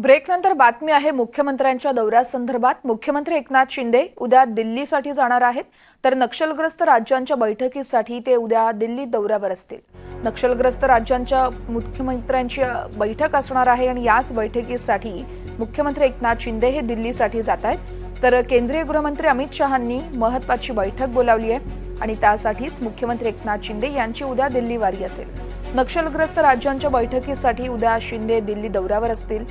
ब्रेकनंतर बातमी आहे मुख्यमंत्र्यांच्या दौऱ्यासंदर्भात मुख्यमंत्री एकनाथ शिंदे उद्या दिल्लीसाठी जाणार आहेत. तर नक्षलग्रस्त राज्यांच्या बैठकीसाठी ते उद्या दिल्ली दौऱ्यावर असतील. नक्षलग्रस्त राज्यांच्या मुख्यमंत्र्यांची बैठक असणार आहे आणि याच बैठकीसाठी मुख्यमंत्री एकनाथ शिंदे हे दिल्लीसाठी जात आहेत. तर केंद्रीय गृहमंत्री अमित शहांनी महत्वाची बैठक बोलावली आहे आणि त्यासाठीच मुख्यमंत्री एकनाथ शिंदे यांची उद्या दिल्ली वारी असेल. नक्षलग्रस्त राज्यांच्या बैठकीसाठी उद्या शिंदे दिल्ली दौऱ्यावर असतील.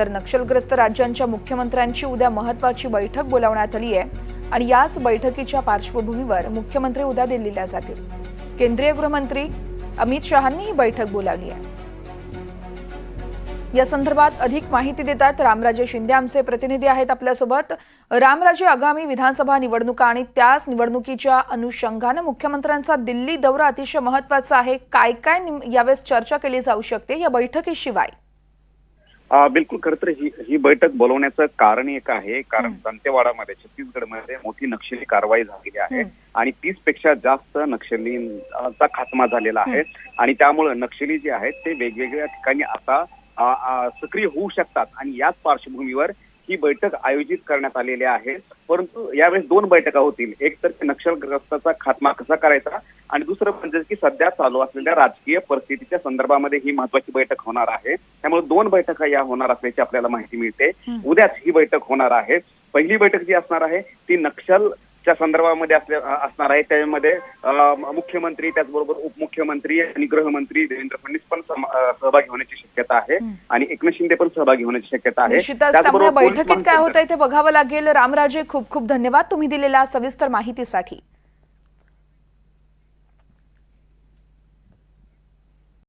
तर नक्षलग्रस्त राज्यांच्या मुख्यमंत्र्यांची उद्या महत्वाची बैठक बोलावण्यात आली आहे. आणि याच बैठकीच्या पार्श्वभूमीवर मुख्यमंत्री उद्या दिल्लीला जातील. केंद्रीय गृहमंत्री अमित शहांनी ही बैठक बोलावली आहे. या संदर्भात अधिक माहिती देतात रामराजे शिंदे आमचे प्रतिनिधी आहेत आपल्यासोबत. रामराजे आगामी विधानसभा निवडणुका आणि त्याच निवडणुकीच्या अनुषंगानं मुख्यमंत्र्यांचा दिल्ली दौरा अतिशय महत्त्वाचा आहे. काय काय निम- यावेळेस चर्चा केली जाऊ शकते या बैठकीशिवाय. बिलकुल खरं तर ही ही बैठक बोलवण्याचं कारण एक आहे. कारण दंतेवाडामध्ये छत्तीसगडमध्ये मोठी नक्षली कारवाई झालेली आहे. आणि तीसपेक्षा जास्त नक्षलींचा खात्मा झालेला आहे. आणि त्यामुळे नक्षली जे आहेत ते वेगवेगळ्या ठिकाणी आता सक्रिय होऊ शकतात. आणि याच पार्श्वभूमीवर ही बैठक आयोजित करण्यात आलेली आहे. परंतु यावेळेस दोन बैठका होतील. एक तर नक्षलग्रस्ताचा खात्मा कसा करायचा आणि दुसरं म्हणजे की सध्या चालू असलेल्या राजकीय परिस्थितीच्या संदर्भामध्ये ही महत्वाची बैठक होणार आहे. त्यामुळे दोन बैठका या होणार असल्याची आपल्याला माहिती मिळते. उद्याच ही बैठक होणार आहे. पहिली बैठक जी असणार आहे ती नक्षलच्या संदर्भामध्ये असणार आहे. त्यामध्ये मुख्यमंत्री त्याचबरोबर उपमुख्यमंत्री आणि गृहमंत्री देवेंद्र फडणवीस पण सहभागी होण्याची शक्यता आहे. आणि एकनाथ शिंदे पण सहभागी होण्याची शक्यता आहे. बैठकीत काय होत आहे ते बघावं लागेल. रामराजे खूप खूप धन्यवाद. तुम्ही दिलेल्या सविस्तर माहितीसाठी.